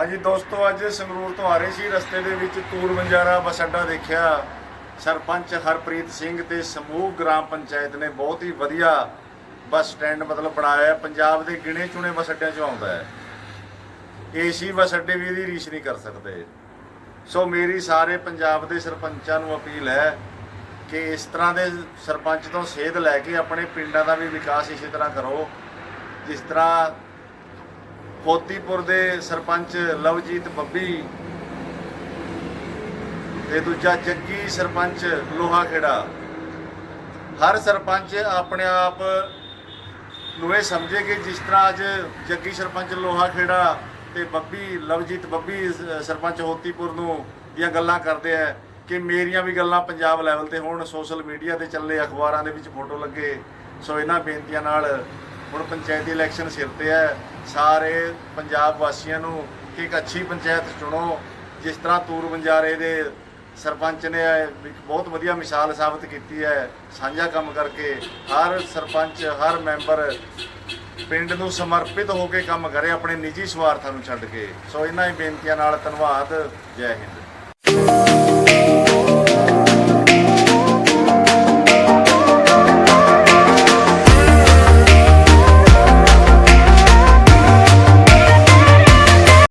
ਹਾਂਜੀ ਦੋਸਤੋ, ਅੱਜ ਸੰਗਰੂਰ ਤੋਂ ਆ ਰਹੇ ਸੀ। ਰਸਤੇ ਦੇ ਵਿੱਚ ਤੂਰ ਬੰਜਾਰਾ ਬੱਸ ਅੱਡਾ ਦੇਖਿਆ। ਸਰਪੰਚ ਹਰਪ੍ਰੀਤ ਸਿੰਘ ਤੇ ਸਮੂਹ ਗ੍ਰਾਮ ਪੰਚਾਇਤ ਨੇ ਬਹੁਤ ਹੀ ਵਧੀਆ ਬੱਸ ਸਟੈਂਡ ਮਤਲਬ ਬਣਾਇਆ ਪੰਜਾਬ ਦੇ ਗਿਣੇ ਚੁਣੇ ਬੱਸ ਅੱਡਿਆਂ 'ਚੋਂ ਆਉਂਦਾ ਹੈ। ਏਸੀ ਬੱਸ ਅੱਡੇ ਵੀ ਇਹਦੀ ਰੀਸ ਨਹੀਂ ਕਰ ਸਕਦੇ। ਸੋ ਮੇਰੀ ਸਾਰੇ ਪੰਜਾਬ ਦੇ ਸਰਪੰਚਾਂ ਨੂੰ ਅਪੀਲ ਹੈ ਕਿ ਇਸ ਤਰ੍ਹਾਂ ਦੇ ਸਰਪੰਚ ਤੋਂ ਸੇਧ ਲੈ ਕੇ ਆਪਣੇ ਪਿੰਡਾਂ ਦਾ ਵੀ ਵਿਕਾਸ ਇਸੇ ਤਰ੍ਹਾਂ ਕਰੋ। ਜਿਸ ਤਰ੍ਹਾਂ ਫੋਤੀਪੁਰ ਦੇ ਸਰਪੰਚ ਲਵਜੀਤ ਬੱਬੀ ਤੇ ਦੂਜਾ ਜੱਗੀ ਸਰਪੰਚ ਲੋਹਾ ਖੇੜਾ ਹਰ ਸਰਪੰਚ ਆਪਣੇ ਆਪ ਨੂੰ ਇਹ ਸਮਝੇ ਕਿ ਜਿਸ ਤਰ੍ਹਾਂ ਅੱਜ ਜੱਗੀ ਸਰਪੰਚ ਲੋਹਾ ਖੇੜਾ ਤੇ ਬੱਬੀ, ਲਵਜੀਤ ਬੱਬੀ ਸਰਪੰਚ ਹੋਤੀਪੁਰ ਨੂੰ ਦੀਆਂ ਗੱਲਾਂ ਕਰਦੇ ਆ ਕਿ ਮੇਰੀਆਂ ਵੀ ਗੱਲਾਂ ਪੰਜਾਬ ਲੈਵਲ ਤੇ ਹੋਣ, ਸੋਸ਼ਲ ਮੀਡੀਆ ਤੇ ਚੱਲੇ ਅਖਬਾਰਾਂ ਦੇ ਵਿੱਚ ਫੋਟੋ ਲੱਗੇ। ਸੋ ਇਹਨਾਂ ਬੇਨਤੀਆਂ ਨਾਲ ਹੁਣ ਪੰਚਾਇਤੀ ਇਲੈਕਸ਼ਨ ਸਿਰ ਤੇ ਹੈ। ਸਾਰੇ ਪੰਜਾਬ ਵਾਸੀਆਂ ਨੂੰ ਕਿ ਇੱਕ ਅੱਛੀ ਪੰਚਾਇਤ ਚੁਣੋ। ਜਿਸ ਤਰ੍ਹਾਂ ਤੂਰ ਬੰਜਾਰੇ ਦੇ ਸਰਪੰਚ ਨੇ ਇੱਕ ਬਹੁਤ ਵਧੀਆ ਮਿਸਾਲ ਸਾਬਤ ਕੀਤੀ ਹੈ। ਸਾਂਝਾ ਕੰਮ ਕਰਕੇ ਹਰ ਸਰਪੰਚ, ਹਰ ਮੈਂਬਰ ਪਿੰਡ ਨੂੰ ਸਮਰਪਿਤ ਹੋ ਕੇ ਕੰਮ ਕਰੇ ਆਪਣੇ ਨਿੱਜੀ ਸਵਾਰਥਾਂ ਨੂੰ ਛੱਡ ਕੇ। ਸੋ ਇਹਨਾਂ ਹੀ ਬੇਨਤੀਆਂ ਨਾਲ ਧੰਨਵਾਦ। ਜੈ ਹਿੰਦ।